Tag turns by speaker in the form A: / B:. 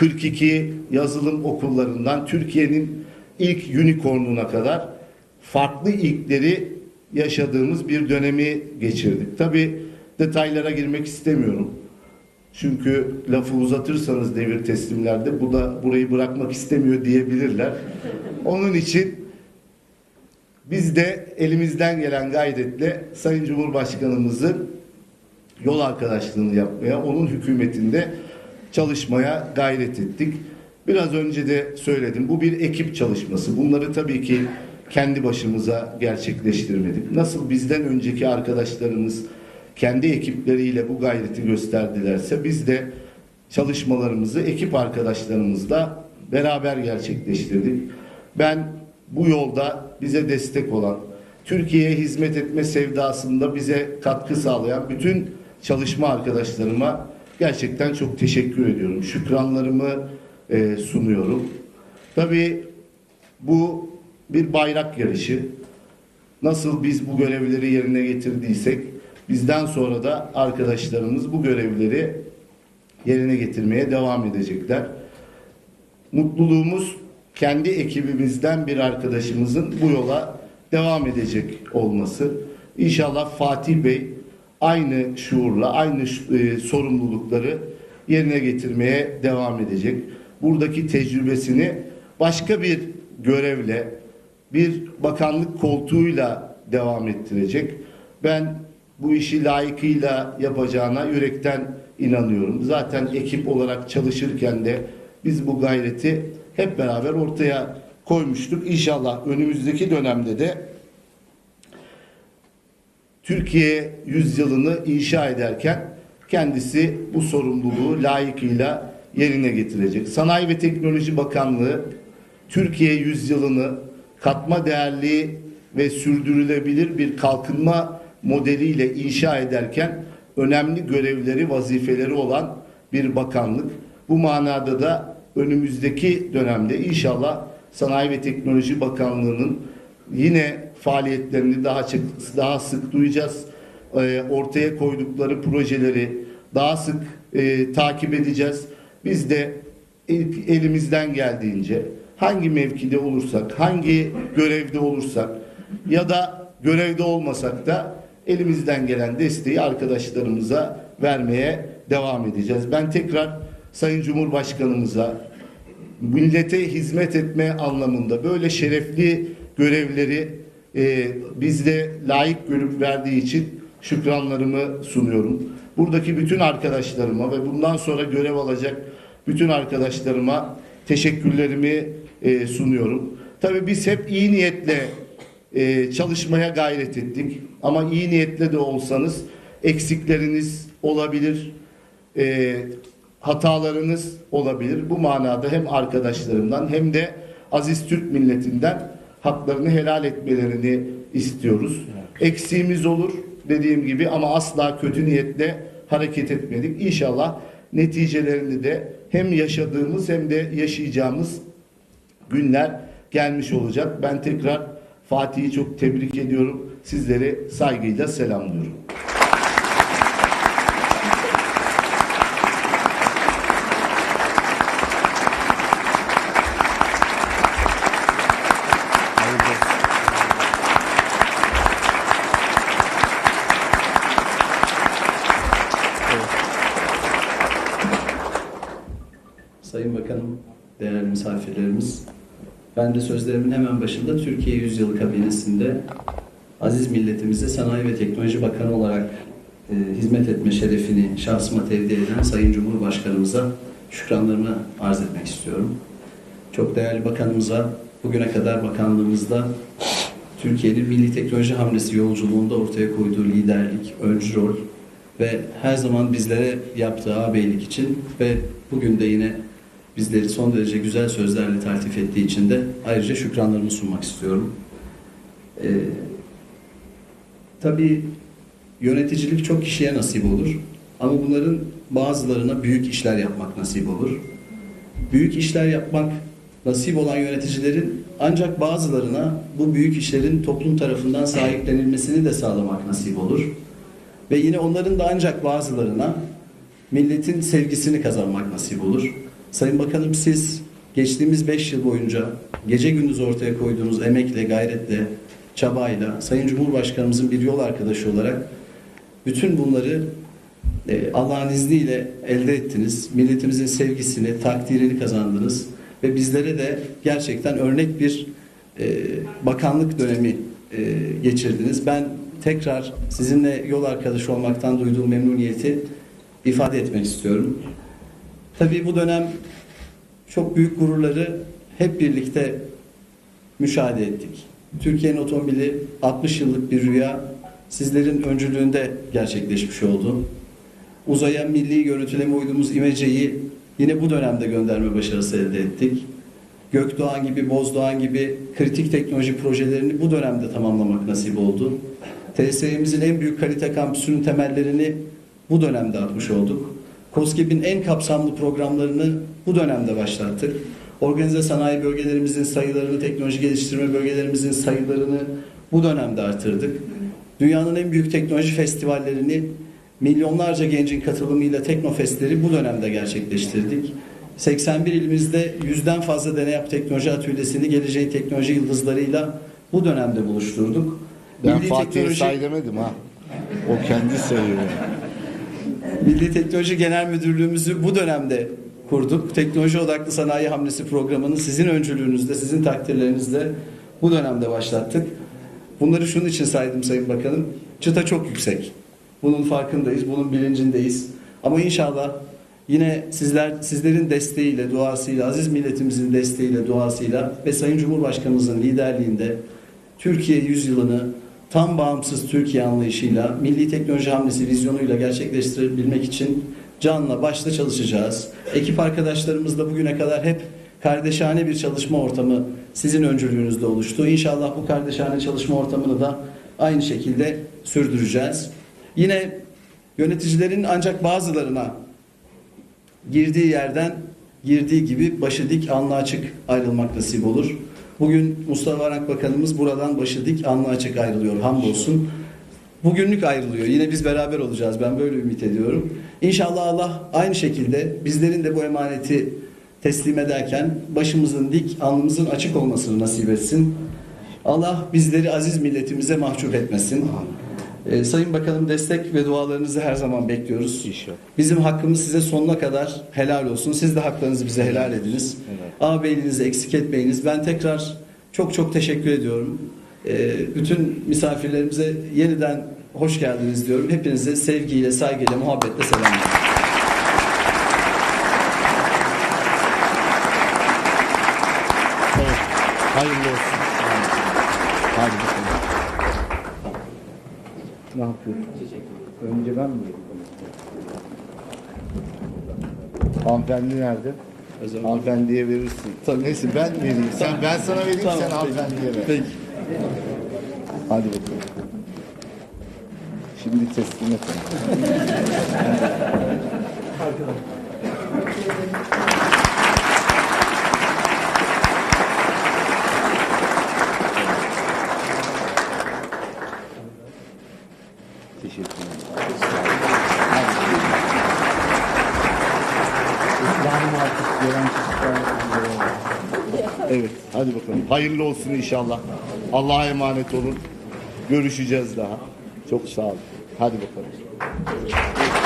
A: 42 yazılım okullarından Türkiye'nin ilk unicornuna kadar farklı ilkleri yaşadığımız bir dönemi geçirdik. Tabi detaylara girmek istemiyorum. Çünkü lafı uzatırsanız devir teslimlerde bu da burayı bırakmak istemiyor diyebilirler. Onun için biz de elimizden gelen gayretle Sayın Cumhurbaşkanımızın yol arkadaşlığını yapmaya, onun hükümetinde çalışmaya gayret ettik. Biraz önce de söyledim. Bu bir ekip çalışması. Bunları tabii ki kendi başımıza gerçekleştirmedik. Nasıl bizden önceki arkadaşlarımız kendi ekipleriyle bu gayreti gösterdilerse biz de çalışmalarımızı ekip arkadaşlarımızla beraber gerçekleştirdik. Ben bu yolda bize destek olan, Türkiye'ye hizmet etme sevdasında bize katkı sağlayan bütün çalışma arkadaşlarıma gerçekten çok teşekkür ediyorum. Şükranlarımı e, sunuyorum. Tabii bu bir bayrak yarışı. Nasıl biz bu görevleri yerine getirdiysek bizden sonra da arkadaşlarımız bu görevleri yerine getirmeye devam edecekler. Mutluluğumuz kendi ekibimizden bir arkadaşımızın bu yola devam edecek olması. İnşallah Fatih Bey aynı şuurla, aynı e, sorumlulukları yerine getirmeye devam edecek. Buradaki tecrübesini başka bir görevle, bir bakanlık koltuğuyla devam ettirecek. Ben bu işi layıkıyla yapacağına yürekten inanıyorum. Zaten ekip olarak çalışırken de biz bu gayreti hep beraber ortaya koymuştuk. İnşallah önümüzdeki dönemde de Türkiye yüzyılını inşa ederken kendisi bu sorumluluğu layıkıyla yerine getirecek. Sanayi ve Teknoloji Bakanlığı Türkiye yüzyılını katma değerli ve sürdürülebilir bir kalkınma modeliyle inşa ederken önemli görevleri, vazifeleri olan bir bakanlık. Bu manada da önümüzdeki dönemde inşallah Sanayi ve Teknoloji Bakanlığı'nın yine faaliyetlerini daha sık, daha sık duyacağız. Ee, ortaya koydukları projeleri daha sık e, takip edeceğiz. Biz de elimizden geldiğince hangi mevkide olursak, hangi görevde olursak ya da görevde olmasak da elimizden gelen desteği arkadaşlarımıza vermeye devam edeceğiz. Ben tekrar Sayın Cumhurbaşkanımıza millete hizmet etme anlamında böyle şerefli görevleri e, bizde layık görüp verdiği için şükranlarımı sunuyorum. Buradaki bütün arkadaşlarıma ve bundan sonra görev alacak bütün arkadaşlarıma teşekkürlerimi e, sunuyorum. Tabii biz hep iyi niyetle e, çalışmaya gayret ettik. Ama iyi niyetle de olsanız eksikleriniz olabilir, e, hatalarınız olabilir. Bu manada hem arkadaşlarımdan hem de aziz Türk milletinden haklarını helal etmelerini istiyoruz. Eksiğimiz olur dediğim gibi ama asla kötü niyetle hareket etmedik. İnşallah neticelerini de hem yaşadığımız hem de yaşayacağımız günler gelmiş olacak. Ben tekrar Fatih'i çok tebrik ediyorum. Sizleri saygıyla selamlıyorum.
B: Sayın Bakanım, değerli misafirlerimiz, ben de sözlerimin hemen başında Türkiye Yüzyılı kabinesinde aziz milletimize Sanayi ve Teknoloji Bakanı olarak e, hizmet etme şerefini şahsıma tevdi eden Sayın Cumhurbaşkanımıza şükranlarımı arz etmek istiyorum. Çok değerli bakanımıza bugüne kadar bakanlığımızda Türkiye'nin milli teknoloji hamlesi yolculuğunda ortaya koyduğu liderlik, öncü rol ve her zaman bizlere yaptığı ağabeylik için ve bugün de yine bizleri son derece güzel sözlerle taltif ettiği için de ayrıca şükranlarımı sunmak istiyorum. Ee, tabii yöneticilik çok kişiye nasip olur ama bunların bazılarına büyük işler yapmak nasip olur. Büyük işler yapmak nasip olan yöneticilerin ancak bazılarına bu büyük işlerin toplum tarafından sahiplenilmesini de sağlamak nasip olur. Ve yine onların da ancak bazılarına milletin sevgisini kazanmak nasip olur. Sayın Bakanım siz geçtiğimiz 5 yıl boyunca gece gündüz ortaya koyduğunuz emekle, gayretle, çabayla Sayın Cumhurbaşkanımızın bir yol arkadaşı olarak bütün bunları e, Allah'ın izniyle elde ettiniz. Milletimizin sevgisini, takdirini kazandınız ve bizlere de gerçekten örnek bir e, bakanlık dönemi e, geçirdiniz. Ben tekrar sizinle yol arkadaşı olmaktan duyduğum memnuniyeti ifade etmek istiyorum. Tabii bu dönem çok büyük gururları hep birlikte müşahede ettik. Türkiye'nin otomobili 60 yıllık bir rüya sizlerin öncülüğünde gerçekleşmiş oldu. Uzaya milli görüntüleme uydumuz İmece'yi yine bu dönemde gönderme başarısı elde ettik. Gökdoğan gibi, Bozdoğan gibi kritik teknoloji projelerini bu dönemde tamamlamak nasip oldu. TSE'mizin en büyük kalite kampüsünün temellerini bu dönemde atmış olduk. COSGAP'in en kapsamlı programlarını bu dönemde başlattık. Organize sanayi bölgelerimizin sayılarını, teknoloji geliştirme bölgelerimizin sayılarını bu dönemde artırdık. Dünyanın en büyük teknoloji festivallerini milyonlarca gencin katılımıyla Teknofestleri bu dönemde gerçekleştirdik. 81 ilimizde yüzden fazla deney yap teknoloji atölyesini geleceğin teknoloji yıldızlarıyla bu dönemde buluşturduk.
A: Ben
B: Milli
A: Fatih'e
B: teknoloji-
A: say demedim ha. O kendi söylüyor.
B: Milli Teknoloji Genel Müdürlüğümüzü bu dönemde kurduk. Teknoloji odaklı sanayi hamlesi programını sizin öncülüğünüzde, sizin takdirlerinizle bu dönemde başlattık. Bunları şunun için saydım Sayın Bakanım. Çıta çok yüksek. Bunun farkındayız, bunun bilincindeyiz. Ama inşallah yine sizler sizlerin desteğiyle, duasıyla, aziz milletimizin desteğiyle, duasıyla ve Sayın Cumhurbaşkanımızın liderliğinde Türkiye yüzyılını tam bağımsız Türkiye anlayışıyla, milli teknoloji hamlesi vizyonuyla gerçekleştirebilmek için canla başla çalışacağız. Ekip arkadaşlarımızla bugüne kadar hep kardeşane bir çalışma ortamı sizin öncülüğünüzde oluştu. İnşallah bu kardeşane çalışma ortamını da aynı şekilde sürdüreceğiz. Yine yöneticilerin ancak bazılarına girdiği yerden girdiği gibi başı dik alnı açık ayrılmak nasip olur. Bugün Mustafa Varank Bakanımız buradan başı dik alnı açık ayrılıyor hamdolsun. Bugünlük ayrılıyor. Yine biz beraber olacağız. Ben böyle ümit ediyorum. İnşallah Allah aynı şekilde bizlerin de bu emaneti teslim ederken başımızın dik, alnımızın açık olmasını nasip etsin. Allah bizleri aziz milletimize mahcup etmesin. Ee, Sayın Bakanım destek ve dualarınızı her zaman bekliyoruz.
A: İnşallah.
B: Bizim hakkımız size sonuna kadar helal olsun. Siz de haklarınızı bize helal ediniz. Ağabeyliğinizi eksik etmeyiniz. Ben tekrar çok çok teşekkür ediyorum. Ee, bütün misafirlerimize yeniden hoş geldiniz diyorum. Hepinize sevgiyle, saygıyla, muhabbetle selamlar.
A: Evet. Hayırlı olsun. Ne yapıyorsun? Önce ben mi Hanımefendi nerede? Hanımefendiye verirsin.
B: Tabii.
A: Neyse ben vereyim. Sen, ben sana vereyim
B: Tamam,
A: sen hanımefendiye ver.
B: Peki.
A: Hadi bakalım. Şimdi teslim et. Teşekkür Evet, hadi bakalım. Hayırlı olsun inşallah. Allah'a emanet olun. Görüşeceğiz daha. Çok sağ olun. Hadi bakalım.